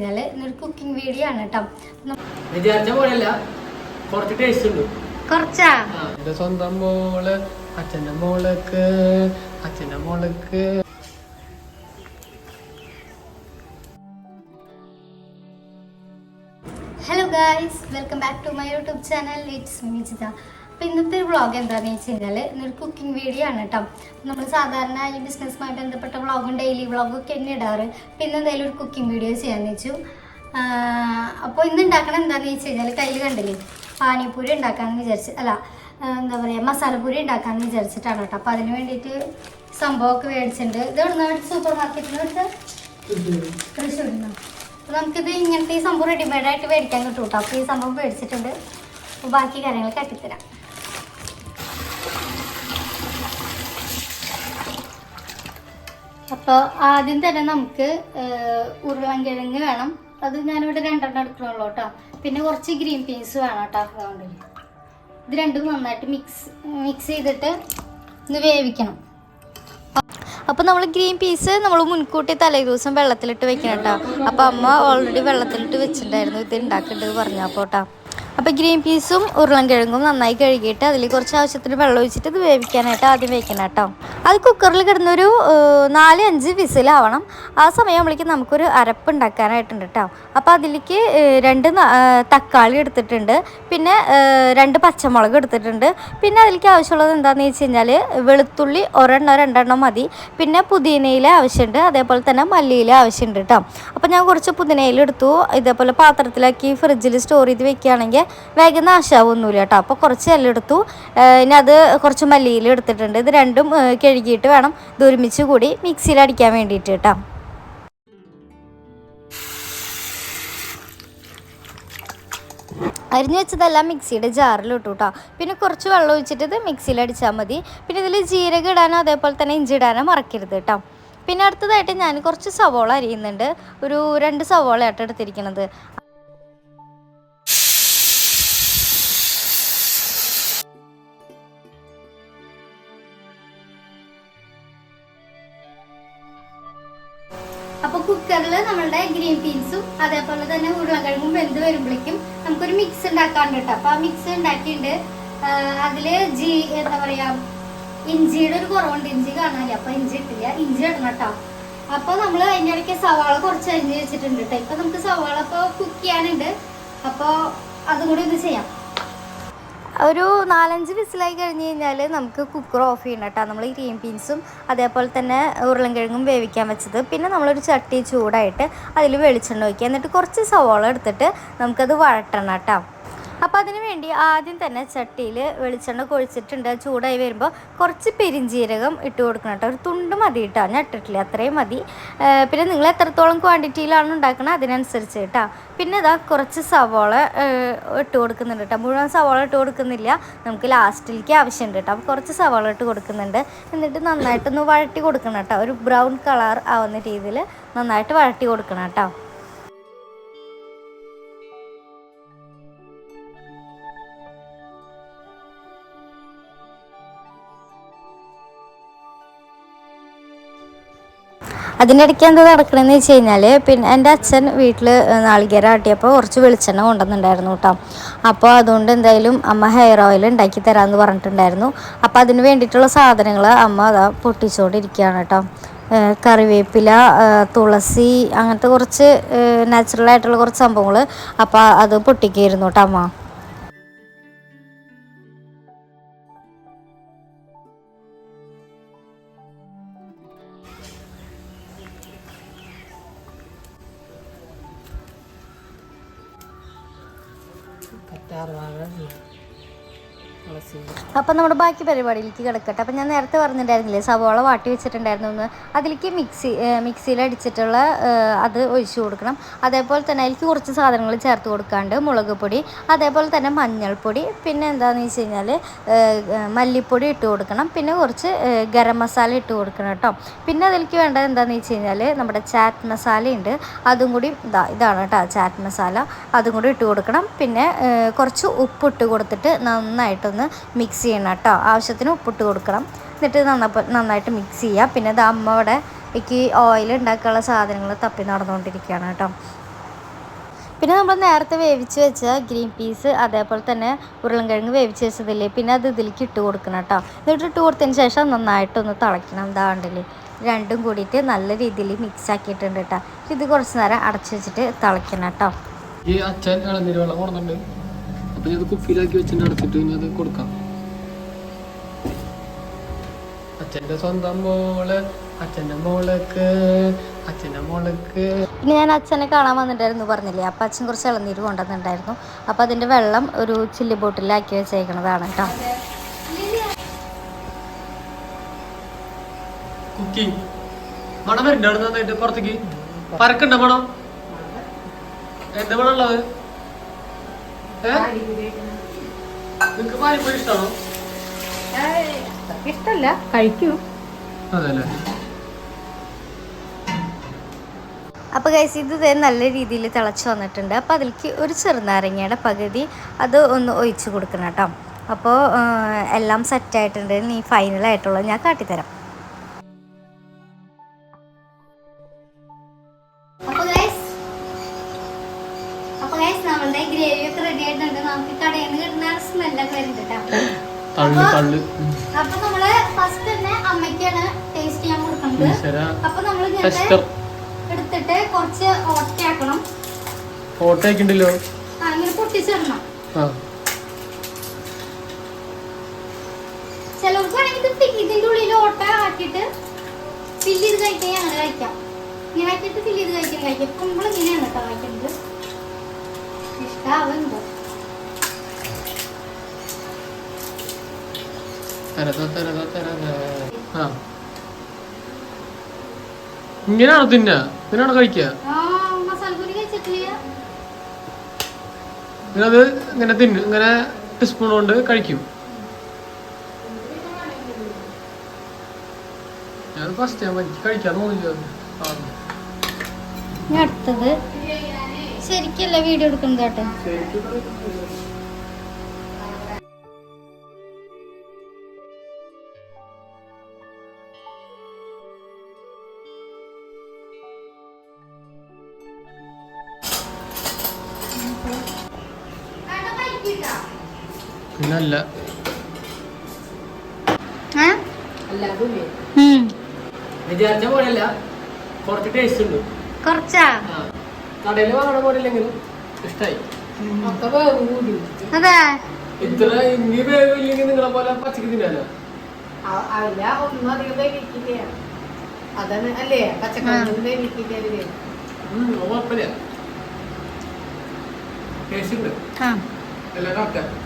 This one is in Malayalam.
കഴിഞ്ഞാൽ ഇന്നൊരു കുക്കിംഗ് വീഡിയോ ആണ് കേട്ടോ വിചാരിച്ച പോലെയല്ല. കുറച്ച് ടേസ്റ്റ് ഉണ്ട്. കുറച്ചാ? എന്റെ സ്വന്തം മോൾ അച്ഛന്റെ മോളക്ക് അച്ഛന്റെ മോൾക്ക്. Hello guys welcome back to my YouTube channel it's Mijitha അപ്പോൾ ഇന്നത്തെ ഒരു വ്ളോഗ് എന്താണെന്ന് വെച്ച് കഴിഞ്ഞാൽ ഇന്നൊരു കുക്കിംഗ് വീഡിയോ ആണ് കേട്ടോ നമ്മൾ സാധാരണ ഈ ബിസിനസ്സുമായി ബന്ധപ്പെട്ട വ്ളോഗും ഡെയിലി വ്ളോഗും ഒക്കെ തന്നെ ഇടാറ്. പിന്നെ എന്തായാലും ഒരു കുക്കിംഗ് വീഡിയോ ചെയ്യാമെന്ന് വെച്ചു. അപ്പോൾ ഇന്ന് ഉണ്ടാക്കണം എന്താണെന്ന് വെച്ച് കഴിഞ്ഞാൽ കയ്യിൽ കണ്ടില്ലേ? പാനിപ്പൂരി ഉണ്ടാക്കാമെന്ന് വിചാരിച്ച് അല്ല എന്താ പറയുക മസാലപ്പൂരി ഉണ്ടാക്കാമെന്ന് വിചാരിച്ചിട്ടാണ് കേട്ടോ അപ്പോൾ അതിന് വേണ്ടിയിട്ട് സംഭവമൊക്കെ മേടിച്ചിട്ടുണ്ട് ഇത് എവിടെ നിന്ന് സൂപ്പർ മാർക്കറ്റിൽ നിന്ന് തൃശ്ശൂരിൽ നിന്ന് അപ്പോൾ നമുക്കിത് ഇങ്ങനത്തെ ഈ സംഭവം റെഡിമെയ്ഡായിട്ട് മേടിക്കാൻ കിട്ടും കേട്ടോ അപ്പോൾ ഈ സംഭവം മേടിച്ചിട്ടുണ്ട്. അപ്പോൾ ബാക്കി കാര്യങ്ങൾ കട്ടിത്തരാം അപ്പോൾ ആദ്യം തന്നെ നമുക്ക് ഉരുളൻകിഴങ്ങ് വേണം. അത് ഞാനിവിടെ രണ്ടെണ്ണം എടുക്കണുള്ളൂ കേട്ടോ. പിന്നെ കുറച്ച് ഗ്രീൻ പീൻസ് വേണം കേട്ടോ അതുകൊണ്ട് ഇത് രണ്ടും നന്നായിട്ട് മിക്സ് മിക്സ് ചെയ്തിട്ട് ഒന്ന് വേവിക്കണം. അപ്പോൾ നമ്മൾ ഗ്രീൻ പീസ് നമ്മൾ മുൻകൂട്ടി തലേ ദിവസം വെള്ളത്തിലിട്ട് വെക്കണം കേട്ടോ. അപ്പോൾ അമ്മ ഓൾറെഡി വെള്ളത്തിലിട്ട് വെച്ചിട്ടുണ്ടായിരുന്നു. ഇത് ഉണ്ടാക്കേണ്ടത് പറഞ്ഞു അപ്പോൾ കേട്ടോ. അപ്പോൾ ഗ്രീൻ പീസും ഉരുളൻകിഴങ്ങും നന്നായി കഴുകിയിട്ട് അതിൽ കുറച്ച് ആവശ്യത്തിന് വെള്ളം ഒഴിച്ചിട്ട് ഇത് വേവിക്കാനായിട്ട് ആദ്യം വേവിക്കണം കേട്ടോ. അത് കുക്കറിൽ കിടന്നൊരു നാല് അഞ്ച് വിസിലാവണം. ആ സമയമാകുമ്പോഴേക്കും നമുക്കൊരു അരപ്പ് ഉണ്ടാക്കാനായിട്ടുണ്ട് കേട്ടോ. അപ്പോൾ അതിലേക്ക് രണ്ട് തക്കാളി എടുത്തിട്ടുണ്ട്. പിന്നെ രണ്ട് പച്ചമുളക് എടുത്തിട്ടുണ്ട്. പിന്നെ അതിലേക്ക് ആവശ്യമുള്ളത് എന്താണെന്ന് വെച്ച് കഴിഞ്ഞാൽ വെളുത്തുള്ളി ഒരെണ്ണം രണ്ടെണ്ണം മതി. പിന്നെ പുതിനയില ആവശ്യമുണ്ട് അതേപോലെ തന്നെ മല്ലിയില ആവശ്യമുണ്ട് കേട്ടോ. അപ്പോൾ ഞാൻ കുറച്ച് പുതിനയില എടുത്തു. ഇതേപോലെ പാത്രത്തിലാക്കി ഫ്രിഡ്ജിൽ സ്റ്റോർ ചെയ്ത് വെക്കുകയാണെങ്കിൽ വേഗം നാശാവൊന്നുമില്ല കേട്ടോ അപ്പോൾ കുറച്ച് എല്ലെടുത്തു. ഇനി അത് കുറച്ച് മല്ലിയിൽ എടുത്തിട്ടുണ്ട്. ഇത് രണ്ടും കഴുകിയിട്ട് വേണം ഇത് ഒരുമിച്ച് കൂടി മിക്സിയിൽ അടിക്കാൻ വേണ്ടിയിട്ട് കേട്ടോ അരിഞ്ഞു വെച്ചതെല്ലാം മിക്സിയുടെ ജാറിൽ ഇട്ടു കേട്ടോ പിന്നെ കുറച്ച് വെള്ളം ഒഴിച്ചിട്ട് ഇത് മിക്സിയിൽ അടിച്ചാൽ മതി. പിന്നെ ഇതിൽ ജീരകം ഇടാനോ അതേപോലെ തന്നെ ഇഞ്ചി ഇടാനോ മറക്കരുത് കേട്ടോ പിന്നെ അടുത്തതായിട്ട് ഞാൻ കുറച്ച് സവോള അരിയുന്നുണ്ട്. ഒരു രണ്ട് സവോള ആയിട്ട് എടുത്തിരിക്കുന്നത് അപ്പൊ കുക്കറിൽ നമ്മളുടെ ഗ്രീൻ പീൻസും അതേപോലെ തന്നെ ഉരുളക്കിഴങ്ങും വെന്ത് വരുമ്പോഴേക്കും നമുക്കൊരു മിക്സ് ഉണ്ടാക്കാണ്ട് കേട്ടോ അപ്പൊ ആ മിക്സ് ഉണ്ടാക്കിയിട്ടുണ്ട് ആഹ് അതിൽ ജി എന്താ പറയാ ഇഞ്ചിയുടെ ഒരു കുറവുണ്ട്. ഇഞ്ചി കാണാനില്ല. അപ്പൊ ഇഞ്ചി ഇട്ടില്ല. ഇഞ്ചി ഇടണം കേട്ടോ അപ്പൊ നമ്മൾ അതിന്റെ ഇടയ്ക്ക് സവാള കുറച്ച് അരിഞ്ഞ് വെച്ചിട്ടുണ്ട് കേട്ടോ ഇപ്പൊ നമുക്ക് സവാള ഇപ്പൊ കുക്ക് ചെയ്യാനുണ്ട്. അപ്പൊ അതും കൂടി ഒന്ന് ചെയ്യാം. ഒരു നാലഞ്ച് വിസിലായി കഴിഞ്ഞ് കഴിഞ്ഞാൽ നമുക്ക് കുക്കർ ഓഫ് ചെയ്യണം കേട്ടോ. നമ്മൾ ഗ്രീൻ പീൻസും അതേപോലെ തന്നെ ഉരുളൻകിഴങ്ങും വേവിക്കാൻ വെച്ചത്. പിന്നെ നമ്മളൊരു ചട്ടി ചൂടായിട്ട് അതിൽ വെളിച്ചെണ്ണ ഒഴിക്കുക. എന്നിട്ട് കുറച്ച് സവോള എടുത്തിട്ട് നമുക്കത് വഴട്ടണം കേട്ടോ. അപ്പോൾ അതിന് വേണ്ടി ആദ്യം തന്നെ ചട്ടിയിൽ വെളിച്ചെണ്ണ കൊഴിച്ചിട്ടുണ്ട്. ചൂടായി വരുമ്പോൾ കുറച്ച് പെരിഞ്ജീരകം ഇട്ട് കൊടുക്കണം കേട്ടോ. ഒരു തുണ്ട് മതി കേട്ടോ. ഞാൻ ഇട്ടിട്ടില്ല. അത്രയും മതി. പിന്നെ നിങ്ങൾ എത്രത്തോളം ക്വാണ്ടിറ്റിയിലാണ് ഉണ്ടാക്കുന്നത് അതിനനുസരിച്ച് കേട്ടോ. പിന്നെ ഇതാ കുറച്ച് സവോള ഇട്ട് കൊടുക്കുന്നുണ്ട് കേട്ടോ. മുഴുവൻ സവോള ഇട്ട് കൊടുക്കുന്നില്ല. നമുക്ക് ലാസ്റ്റിലേക്ക് ആവശ്യമുണ്ട് കേട്ടോ. അപ്പോൾ കുറച്ച് സവോള ഇട്ട് കൊടുക്കുന്നുണ്ട്. എന്നിട്ട് നന്നായിട്ടൊന്ന് വഴട്ടി കൊടുക്കണം കേട്ടോ. ഒരു ബ്രൗൺ കളർ ആവുന്ന രീതിയിൽ നന്നായിട്ട് വഴട്ടി കൊടുക്കണം കേട്ടോ. അതിന്റെ ഇടയ്ക്ക് എന്താ നടക്കണമെന്ന് വെച്ച് കഴിഞ്ഞാൽ പിന്നെ എന്റെ അച്ഛൻ വീട്ടിൽ നാളികേരം ആട്ടിയപ്പോൾ കുറച്ച് വെളിച്ചെണ്ണ കൊണ്ടുവന്നിട്ടുണ്ടായിരുന്നു കേട്ടോ. അപ്പോൾ അതുകൊണ്ട് എന്തായാലും അമ്മ ഹെയർ ഓയിൽ ഉണ്ടാക്കി തരാമെന്ന് പറഞ്ഞിട്ടുണ്ടായിരുന്നു. അപ്പോൾ അതിന് വേണ്ടിയിട്ടുള്ള സാധനങ്ങൾ അമ്മ അതാ പൊട്ടിച്ചുകൊണ്ടിരിക്കുകയാണ് കേട്ടോ. കറിവേപ്പില തുളസി അങ്ങനത്തെ കുറച്ച് നാച്ചുറൽ ആയിട്ടുള്ള കുറച്ച് സംഭവങ്ങൾ അപ്പോൾ അത് പൊട്ടിക്കായിരുന്നു കേട്ടോ അമ്മ. out of my room. അപ്പം നമ്മുടെ ബാക്കി പരിപാടിയിലേക്ക് കിടക്കട്ടെ. അപ്പം ഞാൻ നേരത്തെ പറഞ്ഞിട്ടുണ്ടായിരുന്നില്ലേ സവോള വാട്ടി വെച്ചിട്ടുണ്ടായിരുന്നു അതിലേക്ക് മിക്സി മിക്സിയിൽ അടിച്ചിട്ടുള്ള അത് ഒഴിച്ചു കൊടുക്കണം. അതേപോലെ തന്നെ അതിലേക്ക് കുറച്ച് സാധനങ്ങൾ ചേർത്ത് കൊടുക്കാണ്ട് മുളക് പൊടി അതേപോലെ തന്നെ മഞ്ഞൾപ്പൊടി പിന്നെ എന്താണെന്ന് വെച്ച് കഴിഞ്ഞാൽ മല്ലിപ്പൊടി ഇട്ട് കൊടുക്കണം. പിന്നെ കുറച്ച് ഗരം മസാല ഇട്ട് കൊടുക്കണം കേട്ടോ. പിന്നെ അതിലേക്ക് വേണ്ടത് എന്താണെന്ന് വെച്ച് കഴിഞ്ഞാൽ നമ്മുടെ ചാറ്റ് മസാല ഉണ്ട് അതും കൂടി ഇതാ ഇതാണ് കേട്ടോ ചാറ്റ് മസാല. അതും കൂടി ഇട്ട് കൊടുക്കണം. പിന്നെ കുറച്ച് കുറച്ച് ഉപ്പിട്ട് കൊടുത്തിട്ട് നന്നായിട്ടൊന്ന് മിക്സ് ചെയ്യണം കേട്ടോ. ആവശ്യത്തിന് ഉപ്പിട്ട് കൊടുക്കണം. എന്നിട്ട് നന്നായി നന്നായിട്ട് മിക്സ് ചെയ്യുക പിന്നെ ഇത് അമ്മ അവിടെ എനിക്ക് ഓയിൽ ഉണ്ടാക്കാനുള്ള സാധനങ്ങൾ തപ്പി നടന്നുകൊണ്ടിരിക്കുകയാണ് കേട്ടോ. പിന്നെ നമ്മൾ നേരത്തെ വേവിച്ച് വെച്ച ഗ്രീൻ പീസ് അതേപോലെ തന്നെ ഉരുളൻകിഴങ്ങ് വേവിച്ച് വെച്ചതില്ലേ? പിന്നെ അത് ഇതിലേക്ക് ഇട്ട് കൊടുക്കണം കേട്ടോ. എന്നിട്ട് ഇട്ട് കൊടുത്തതിന് ശേഷം നന്നായിട്ടൊന്ന് തിളയ്ക്കണം. എന്താ കണ്ടില്ലേ? രണ്ടും കൂടിയിട്ട് നല്ല രീതിയിൽ മിക്സ് ആക്കിയിട്ടുണ്ട് കേട്ടോ. ഇത് കുറച്ച് നേരം അടച്ചു വെച്ചിട്ട് തിളയ്ക്കണം കേട്ടോ. ഈ അപ്പൊ ഇത് കുപ്പിയിലാക്കി വെച്ചിട്ട് അടച്ചിട്ട് ഇനി അത് കൊടുക്കാം. അച്ഛന്റെ സ്വന്തം മോൾ അച്ഛന്റെ മോളക്ക് മോൾക്ക്. പിന്നെ ഞാൻ അച്ഛനെ കാണാൻ വന്നിട്ടായിരുന്നു പറഞ്ഞില്ലേ? അപ്പം അച്ഛൻ കുറച്ച് ഇളനീര് കൊണ്ടുവന്നിട്ടുണ്ടായിരുന്നു. അപ്പം അതിന്റെ വെള്ളം ഒരു ചില്ലി ബോട്ടിലാക്കി വെച്ചേക്കണതാണ് കേട്ടോ. കുക്കി മണം വരുന്നുണ്ട് നന്നായിട്ട് പുറത്തേക്ക്. പരക്കണ്ട മണം? എന്താ മണം ഉള്ളത് ഇഷ്ടല്ല. കഴിക്കൂ. അപ്പോൾ ഗൈസ് ഇത് നല്ല രീതിയിൽ തിളച്ച് വന്നിട്ടുണ്ട്. അപ്പോൾ അതിലേക്ക് ഒരു ചെറുനാരങ്ങയുടെ പകുതി അത് ഒന്ന് ഒഴിച്ച് കൊടുക്കണം കേട്ടോ. അപ്പോൾ എല്ലാം സെറ്റ് സെറ്റായിട്ടുണ്ട് നീ ഫൈനലായിട്ടുള്ളത് ഞാൻ കാട്ടിത്തരാം. തള്ളു തള്ളു. അപ്പൊ നമ്മൾ ഫസ്റ്റ് തന്നെ അമ്മയ്ക്കാണ് ടേസ്റ്റ് ചെയ്യാൻ കൊടുക്കുന്നത് അപ്പൊ നമ്മൾ എടുത്തിട്ട് കുറച്ച് ഓട്ടയാക്കണം. ഓട്ടയാക്കണ്ടല്ലോ. അങ്ങനെ പൊട്ടിച്ചിടണം. fill- ഇതിന്റെ ഉള്ളിൽ ഓട്ട ആക്കിയിട്ട് ഫില്ല് ചെയ്ത് കഴിക്കാൻ അങ്ങനെ കഴിക്കാം. ഇങ്ങനെ ആക്കിയിട്ട് ഫില്ല് ചെയ്ത് കഴിക്കാൻ കഴിക്കാം. കുമ്പോൾ ഇങ്ങനെയാണ് കേട്ടോ കഴിക്കുന്നത്. ഇഷ്ടാവുന്നുണ്ട്. ആ. ഇങ്ങനെയാണോ തിന്ന ഇങ്ങനെയാണോ കഴിക്കുക? ഇങ്ങനത് ഇങ്ങനെ തിന്ന ഇങ്ങനെ ടീസ്പൂൺ കൊണ്ട് കഴിക്കും. ഞാൻ ഫസ്റ്റ് ഞാൻ എനിക്ക് കഴിക്കാൻ തോന്നില്ല. അടുത്തത്. ശരിക്കല്ല വീഡിയോ എടുക്കുന്നത് കേട്ടോ അല്ലാതെ വിചാരിച്ച പോലെയല്ല കുറച്ച് ടേസ്റ്റ് ഉണ്ട്. കുറച്ചാ? കടയിൽ വാങ്ങണ പോലെ ഇഷ്ടായി. അതെ. ഇത്ര ഇനി വേവില്ലെങ്കിൽ നിങ്ങളെ പോലെ പച്ചക്ക് തിന്നാലോ? അല്ല ഒന്നും അധികം വേവിക്കില്ല. അതാണ് അല്ലേ? പച്ചക്കറി വേവിക്കില്ലേ കുഴപ്പമില്ല. ടേസ്റ്റ് ഉണ്ട്. ആ. എല്ലാം കറക്റ്റ്